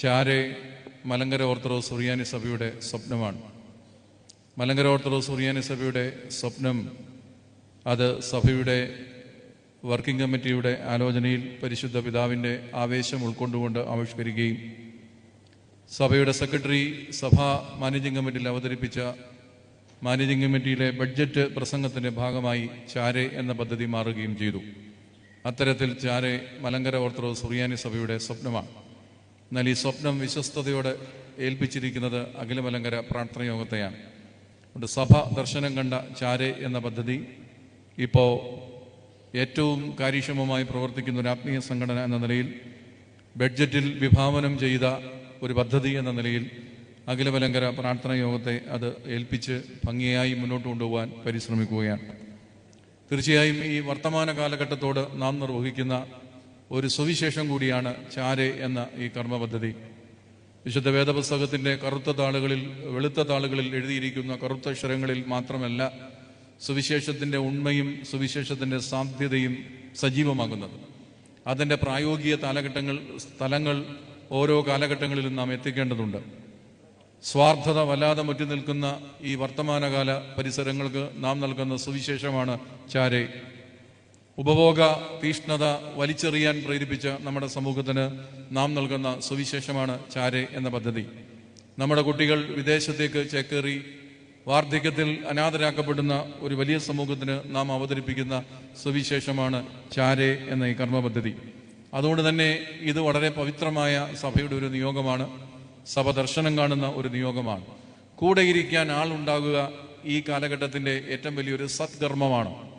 ചാരെ മലങ്കര ഓർത്തഡോക്സ് സുറിയാനി സഭയുടെ സ്വപ്നമാണ്. മലങ്കര ഓർത്തഡോക്സ് സുറിയാനി സഭയുടെ സ്വപ്നം അത് സഭയുടെ വർക്കിംഗ് കമ്മിറ്റിയുടെ ആലോചനയിൽ പരിശുദ്ധ പിതാവിന്റെ ആവേശം ഉൾക്കൊണ്ടുകൊണ്ട് ആവിഷ്കരിക്കുകയും സഭയുടെ സെക്രട്ടറി സഭാ മാനേജിംഗ് കമ്മിറ്റിയിൽ അവതരിപ്പിച്ച മാനേജിംഗ് കമ്മിറ്റിയിലെ ബഡ്ജറ്റ് പ്രസംഗത്തിന്റെ ഭാഗമായി ചാരെ എന്ന പദ്ധതി മാറുകയും ചെയ്തു. അത്തരത്തിൽ ചാരെ മലങ്കര ഓർത്തഡോക്സ് സുറിയാനി സഭയുടെ സ്വപ്നമാണ്. എന്നാൽ ഈ സ്വപ്നം വിശ്വസ്തയോടെ ഏൽപ്പിച്ചിരിക്കുന്നത് അഖിലമലങ്കര പ്രാർത്ഥന യോഗത്തെയാണ്. അതുകൊണ്ട് സഭ ദർശനം കണ്ട ചാരെ എന്ന പദ്ധതി ഇപ്പോൾ ഏറ്റവും കാര്യക്ഷമമായി പ്രവർത്തിക്കുന്ന ഒരു ആത്മീയ സംഘടന എന്ന നിലയിൽ ബഡ്ജറ്റിൽ വിഭാവനം ചെയ്ത ഒരു പദ്ധതി എന്ന നിലയിൽ അഖിലമലങ്കര പ്രാർത്ഥന യോഗത്തെ അത് ഏൽപ്പിച്ച് ഭംഗിയായി മുന്നോട്ട് കൊണ്ടുപോകാൻ പരിശ്രമിക്കുകയാണ്. തീർച്ചയായും ഈ വർത്തമാന കാലഘട്ടത്തോട് നാം നിർവഹിക്കുന്ന ഒരു സുവിശേഷം കൂടിയാണ് ചാരെ എന്ന ഈ കർമ്മ പദ്ധതി വിശുദ്ധ വേദപുസ്തകത്തിന്റെ കറുത്ത താളുകളിൽ വെളുത്ത താളുകളിൽ എഴുതിയിരിക്കുന്ന കറുത്ത അക്ഷരങ്ങളിൽ മാത്രമല്ല സുവിശേഷത്തിന്റെ ഉണ്മയും സുവിശേഷത്തിന്റെ സാധ്യതയും സജീവമാകുന്നത്. അതിന്റെ പ്രായോഗിക കാലഘട്ടങ്ങൾ സ്ഥലങ്ങൾ ഓരോ കാലഘട്ടങ്ങളിലും നാം എത്തിക്കേണ്ടതുണ്ട്. സ്വാർത്ഥത വല്ലാതെ മുറ്റി നിൽക്കുന്ന ഈ വർത്തമാനകാല പരിസരങ്ങൾക്ക് നാം നൽകുന്ന സുവിശേഷമാണ് ചാരെ. ഉപഭോഗ തീഷ്ണത വലിച്ചെറിയാൻ പ്രേരിപ്പിച്ച നമ്മുടെ സമൂഹത്തിന് നാം നൽകുന്ന സുവിശേഷമാണ് ചാരെ എന്ന പദ്ധതി. നമ്മുടെ കുട്ടികൾ വിദേശത്തേക്ക് ചേക്കേറി വാർദ്ധക്യത്തിൽ അനാഥരാക്കപ്പെടുന്ന ഒരു വലിയ സമൂഹത്തിന് നാം അവതരിപ്പിക്കുന്ന സുവിശേഷമാണ് ചാരെ എന്ന ഈ കർമ്മ പദ്ധതി. അതുകൊണ്ട് തന്നെ ഇത് വളരെ പവിത്രമായ സഭയുടെ ഒരു നിയോഗമാണ്. സഭ ദർശനം കാണുന്ന ഒരു നിയോഗമാണ്. കൂടെ ഇരിക്കാൻ ആളുണ്ടാകുക ഈ കാലഘട്ടത്തിന്റെ ഏറ്റവും വലിയൊരു സത്കർമ്മമാണ്.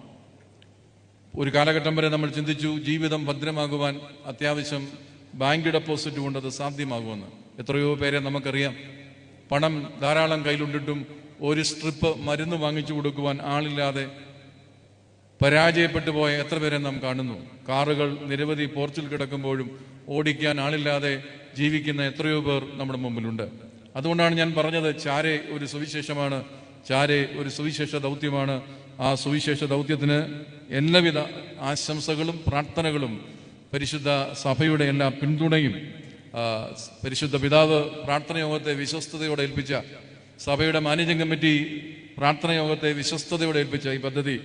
ഒരു കാലഘട്ടം വരെ നമ്മൾ ചിന്തിച്ചു ജീവിതം ഭദ്രമാകുവാൻ അത്യാവശ്യം ബാങ്ക് ഡെപ്പോസിറ്റ് കൊണ്ട് അത് സാധ്യമാകുമെന്ന്. എത്രയോ പേരെ നമുക്കറിയാം. പണം ധാരാളം കയ്യിലുണ്ടിട്ടും ഒരു സ്ട്രിപ്പ് മരുന്ന് വാങ്ങിച്ചു കൊടുക്കുവാൻ ആളില്ലാതെ പരാജയപ്പെട്ടു പോയ എത്ര പേരെ നാം കാണുന്നു. കാറുകൾ നിരവധി പോർച്ചിൽ കിടക്കുമ്പോഴും ഓടിക്കാൻ ആളില്ലാതെ ജീവിക്കുന്ന എത്രയോ പേർ നമ്മുടെ മുമ്പിലുണ്ട്. അതുകൊണ്ടാണ് ഞാൻ പറഞ്ഞത് ചാരെ ഒരു സുവിശേഷമാണ് ചാരെ ഒരു സുവിശേഷ ദൗത്യമാണ്. ആ സുവിശേഷ ദൗത്യത്തിന് എല്ലാവിധ ആശംസകളും പ്രാർത്ഥനകളും പരിശുദ്ധ സഭയുടെ എല്ലാ പിന്തുണയും പരിശുദ്ധ പിതാവ് പ്രാർത്ഥനയോഗത്തെ വിശ്വസ്തയോടെ ഏൽപ്പിച്ച സഭയുടെ മാനേജിംഗ് കമ്മിറ്റി പ്രാർത്ഥനയോഗത്തെ വിശ്വസ്തയോടെ ഏൽപ്പിച്ച ഈ പദ്ധതി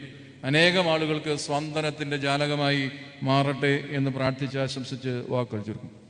അനേകം ആളുകൾക്ക് സ്വാന്തനത്തിന്റെ ജാലകമായി മാറട്ടെ എന്ന് പ്രാർത്ഥിച്ച് ആശംസിച്ച് വാക്കുകൾ ചുരുക്കും.